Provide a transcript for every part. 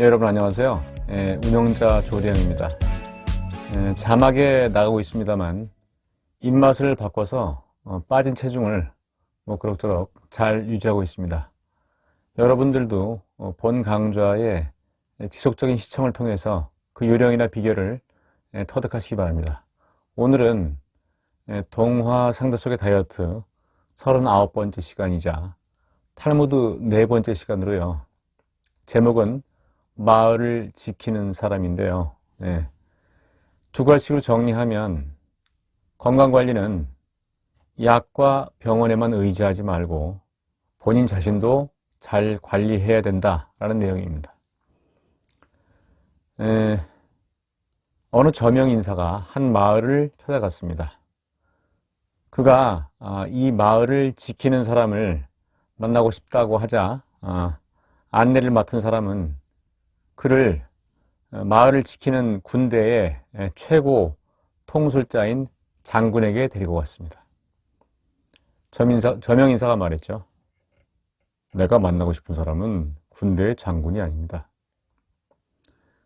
예, 여러분 안녕하세요. 예, 운영자 조대영입니다. 예, 자막에 나가고 있습니다만 입맛을 바꿔서 어, 빠진 체중을 뭐 그럭저럭 잘 유지하고 있습니다. 여러분들도 어, 본 강좌의 지속적인 시청을 통해서 그 요령이나 비결을 예, 터득하시기 바랍니다. 오늘은 예, 동화 상자 속의 다이어트 39번째 시간이자 탈무드 네 번째 시간으로요. 제목은 마을을 지키는 사람인데요. 네. 두 갈씩으로 정리하면 건강관리는 약과 병원에만 의지하지 말고 본인 자신도 잘 관리해야 된다라는 내용입니다. 에, 어느 저명 인사가 한 마을을 찾아갔습니다. 그가 아, 이 마을을 지키는 사람을 만나고 싶다고 하자 아, 안내를 맡은 사람은 그를 어, 마을을 지키는 군대의 최고 통솔자인 장군에게 데리고 갔습니다. 저민사, 저명인사가 말했죠. 내가 만나고 싶은 사람은 군대의 장군이 아닙니다.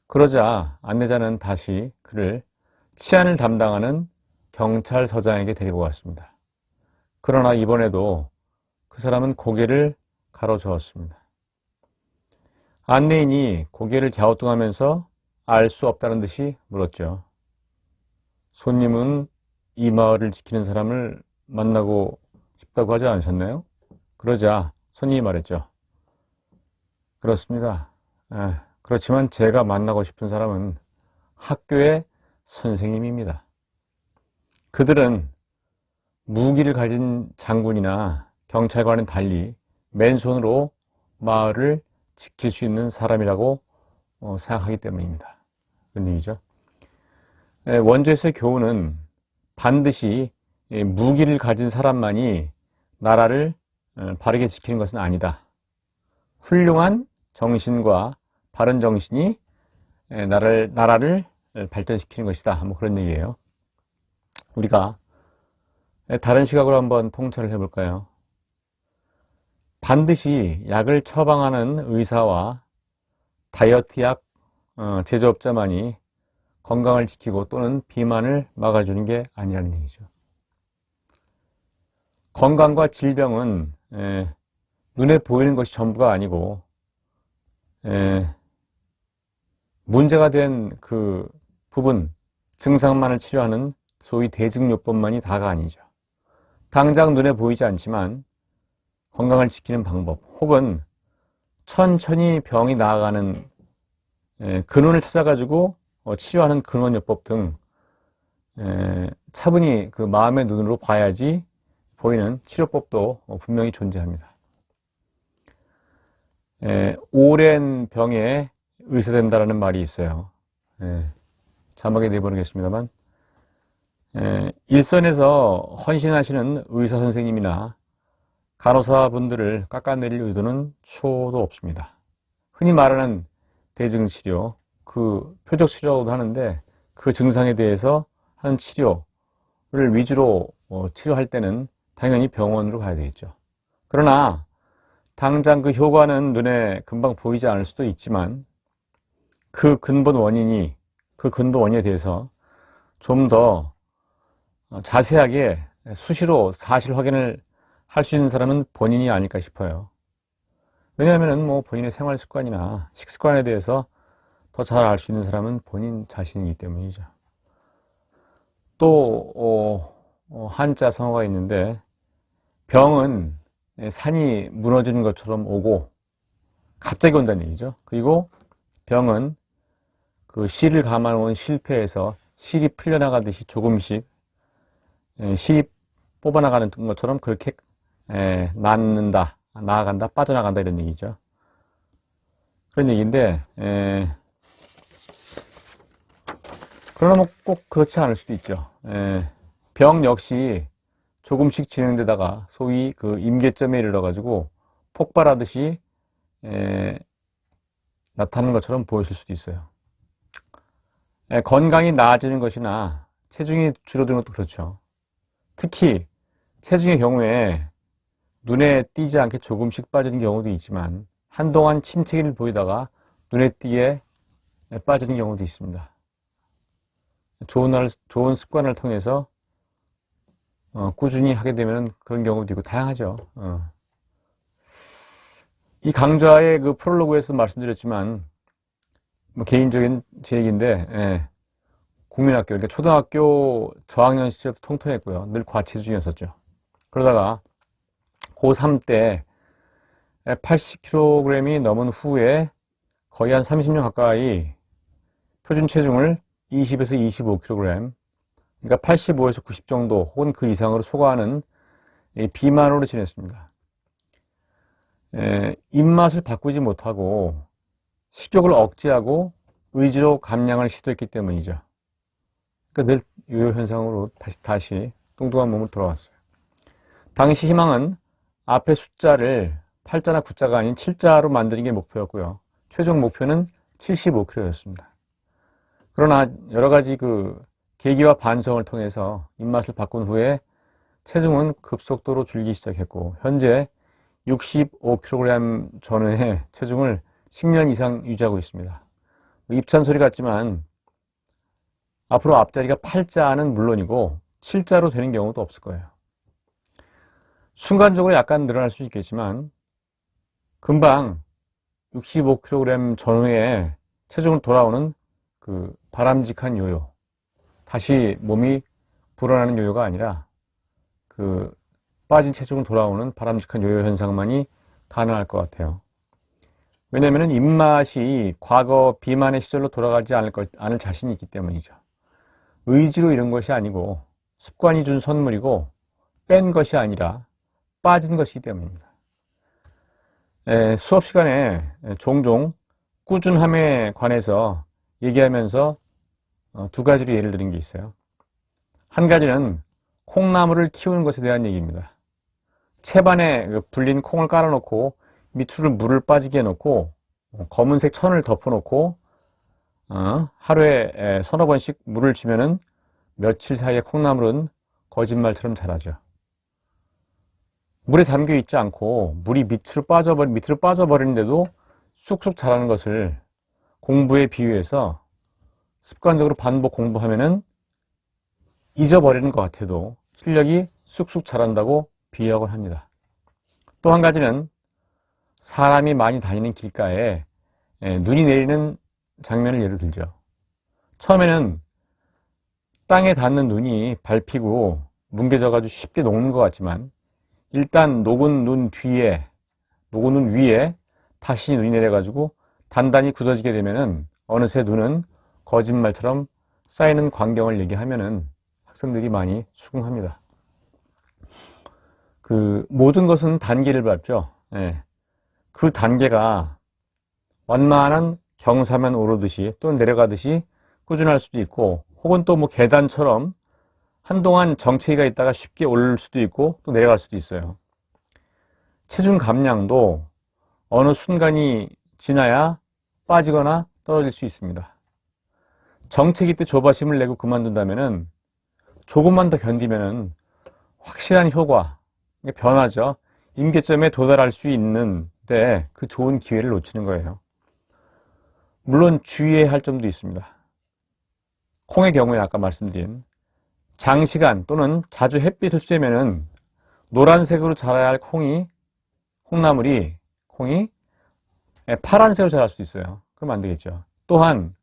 그러자 안내자는 다시 그를 치안을 담당하는 경찰서장에게 데리고 갔습니다. 그러나 이번에도 그 사람은 고개를 가로저었습니다. 안내인이 고개를 갸우뚱하면서 알 수 없다는 듯이 물었죠. 손님은 이 마을을 지키는 사람을 만나고 싶다고 하지 않으셨나요? 그러자 손님이 말했죠. 그렇습니다. 에, 그렇지만 제가 만나고 싶은 사람은 학교의 선생님입니다. 그들은 무기를 가진 장군이나 경찰과는 달리 맨손으로 마을을 지킬 수 있는 사람이라고 어, 생각하기 때문입니다. 그런 얘기죠. 예, 원조에서의 교훈은 반드시 예, 무기를 가진 사람만이 나라를 어, 바르게 지키는 것은 아니다. 훌륭한 정신과 바른 정신이 예, 나라를, 나라를 발전시키는 것이다. 뭐 그런 얘기예요. 우리가 다른 시각으로 한번 통찰을 해볼까요? 반드시 약을 처방하는 의사와 다이어트 약 어, 제조업자만이 건강을 지키고 또는 비만을 막아주는 게 아니라는 얘기죠. 건강과 질병은 에, 눈에 보이는 것이 전부가 아니고 에, 문제가 된 그 부분 증상만을 치료하는 소위 대증요법만이 다가 아니죠. 당장 눈에 보이지 않지만 건강을 지키는 방법 혹은 천천히 병이 나아가는 근원을 찾아가지고 어, 치료하는 근원요법 등 차분히 그 마음의 눈으로 봐야지 보이는 치료법도 어, 분명히 존재합니다. 오랜 병에 의사된다라는 말이 있어요. 자막에 내보내겠습니다만 일선에서 헌신하시는 의사 선생님이나 간호사분들을 깎아내릴 의도는 추호도 없습니다. 흔히 말하는 대증치료, 그 표적치료라고도 하는데 그 증상에 대해서 하는 치료를 위주로 어, 치료할 때는 당연히 병원으로 가야 되겠죠. 그러나 당장 그 효과는 눈에 금방 보이지 않을 수도 있지만 그 근본 원인이 그 근본 원인에 대해서 좀 더 자세하게 수시로 사실 확인을 할 수 있는 사람은 본인이 아닐까 싶어요. 왜냐하면 뭐 본인의 생활 습관이나 식습관에 대해서 더 잘 알 수 있는 사람은 본인 자신이기 때문이죠. 또 어, 어, 한자 성어가 있는데 병은 산이 무너지는 것처럼 오고 갑자기 온다는 얘기죠. 그리고 병은 그 실을 감아놓은 실패에서 실이 풀려나가듯이 조금씩 실이 뽑아나가는 것처럼 그렇게 에, 낫는다, 나아간다, 빠져나간다 이런 얘기죠. 그런 얘기인데 에, 그러나 뭐꼭 그렇지 않을 수도 있죠. 에, 병 역시 조금씩 진행되다가 소위 그 임계점에 이르러 가지고 폭발하듯이 에, 나타나는 것처럼 보였을 수도 있어요. 에, 건강이 나아지는 것이나 체중이 줄어드는 것도 그렇죠. 특히 체중의 경우에 눈에 띄지 않게 조금씩 빠지는 경우도 있지만 한동안 침체기를 보이다가 눈에 띄게 빠지는 경우도 있습니다. 좋은 날, 좋은 습관을 통해서 어, 꾸준히 하게 되면 그런 경우도 있고 다양하죠. 어. 이 강좌의 그 프롤로그에서 말씀드렸지만 뭐 개인적인 제 얘기인데 예. 국민학교 그러니까 초등학교 저학년 시절 통통했고요. 늘 과체중이었었죠. 그러다가 고3 때 80kg이 넘은 후에 거의 한 30년 가까이 표준 체중을 20에서 25kg, 그러니까 85에서 90 정도 혹은 그 이상으로 소화하는 이 비만으로 지냈습니다. 에, 입맛을 바꾸지 못하고 식욕을 억제하고 의지로 감량을 시도했기 때문이죠. 그러니까 늘 요요 현상으로 다시 다시 뚱뚱한 몸으로 돌아왔어요. 당시 희망은 앞에 숫자를 8자나 9자가 아닌 7자로 만드는 게 목표였고요. 최종 목표는 75kg였습니다. 그러나 여러 가지 그 계기와 반성을 통해서 입맛을 바꾼 후에 체중은 급속도로 줄기 시작했고 현재 65kg 전후의 체중을 10년 이상 유지하고 있습니다. 입찬 소리 같지만 앞으로 앞자리가 8자는 물론이고 7자로 되는 경우도 없을 거예요. 순간적으로 약간 늘어날 수 있겠지만 금방 65kg 전후에 체중으로 돌아오는 그 바람직한 요요, 다시 몸이 불어나는 요요가 아니라 그 빠진 체중으로 돌아오는 바람직한 요요 현상만이 가능할 것 같아요. 왜냐하면 입맛이 과거 비만의 시절로 돌아가지 않을, 것, 않을 자신이 있기 때문이죠. 의지로 이런 것이 아니고 습관이 준 선물이고 뺀 것이 아니라 빠진 것이기 때문입니다. 에, 수업 시간에 종종 꾸준함에 관해서 얘기하면서 어, 두 가지로 예를 드린 게 있어요. 한 가지는 콩나물을 키우는 것에 대한 얘기입니다. 채반에 그 불린 콩을 깔아놓고 밑으로 물을 빠지게 해놓고 어, 검은색 천을 덮어놓고 어, 하루에 서너 번씩 물을 주면은 며칠 사이에 콩나물은 거짓말처럼 자라죠. 물에 잠겨 있지 않고 물이 밑으로 빠져버리, 밑으로 빠져버리는데도 쑥쑥 자라는 것을 공부에 비유해서 습관적으로 반복 공부하면은 잊어버리는 것 같아도 실력이 쑥쑥 자란다고 비유하곤 합니다. 또 한 가지는 사람이 많이 다니는 길가에 눈이 내리는 장면을 예를 들죠. 처음에는 땅에 닿는 눈이 밟히고 뭉개져가지고 쉽게 녹는 것 같지만 일단 녹은 눈 뒤에, 녹은 눈 위에 다시 눈이 내려가지고 단단히 굳어지게 되면은 어느새 눈은 거짓말처럼 쌓이는 광경을 얘기하면은 학생들이 많이 수긍합니다. 그 모든 것은 단계를 밟죠. 예. 그 단계가 완만한 경사면 오르듯이 또는 내려가듯이 꾸준할 수도 있고 혹은 또 뭐 계단처럼 한동안 정체기가 있다가 쉽게 오를 수도 있고 또 내려갈 수도 있어요. 체중 감량도 어느 순간이 지나야 빠지거나 떨어질 수 있습니다. 정체기 때 조바심을 내고 그만둔다면 조금만 더 견디면 확실한 효과, 변화죠. 임계점에 도달할 수 있는 때 그 좋은 기회를 놓치는 거예요. 물론 주의해야 할 점도 있습니다. 콩의 경우에 아까 말씀드린 장시간 또는 자주 햇빛을 쐬면은 노란색으로 자라야 할 콩이 콩나물이 콩이 파란색으로 자랄 수도 있어요. 그럼 안 되겠죠. 또한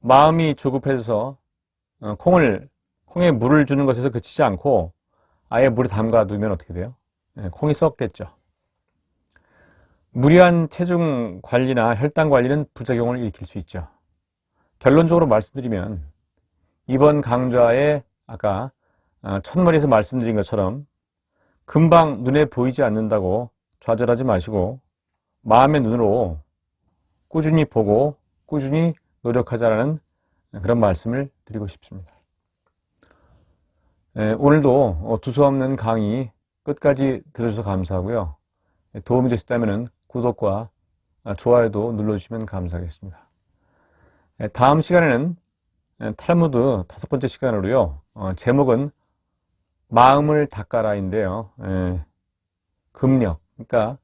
마음이 조급해져서 어, 콩을 콩에 물을 주는 것에서 그치지 않고 아예 물에 담가 두면 어떻게 돼요? 예, 콩이 썩겠죠. 무리한 체중 관리나 혈당 관리는 부작용을 일으킬 수 있죠. 결론적으로 말씀드리면 이번 강좌에 아까 어, 첫머리에서 말씀드린 것처럼 금방 눈에 보이지 않는다고 좌절하지 마시고 마음의 눈으로 꾸준히 보고 꾸준히 노력하자라는 그런 말씀을 드리고 싶습니다. 예, 오늘도 어, 두서없는 강의 끝까지 들어주셔서 감사하고요. 예, 도움이 되셨다면 구독과 좋아요도 눌러주시면 감사하겠습니다. 예, 다음 시간에는 탈무드 다섯 번째 시간으로요. 어, 제목은 마음을 닦아라인데요. 금력, 그러니까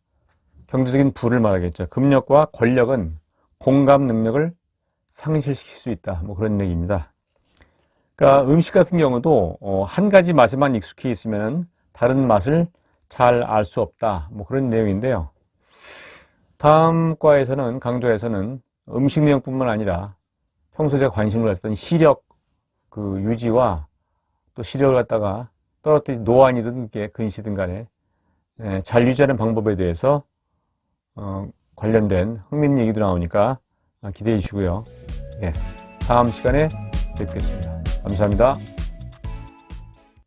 경제적인 부를 말하겠죠. 금력과 권력은 공감 능력을 상실시킬 수 있다. 뭐 그런 얘기입니다. 그러니까 음식 같은 경우도 어, 한 가지 맛에만 익숙해 있으면 다른 맛을 잘 알 수 없다. 뭐 그런 내용인데요. 다음 과에서는 강좌에서는 음식 내용뿐만 아니라 평소 제가 관심을 가졌던 시력 그 유지와 또 시력을 갖다가 떨어뜨린 노안이든 근시든 간에 예, 잘 유지하는 방법에 대해서 어, 관련된 흥미있는 얘기도 나오니까 기대해 주시고요. 예, 다음 시간에 뵙겠습니다. 감사합니다.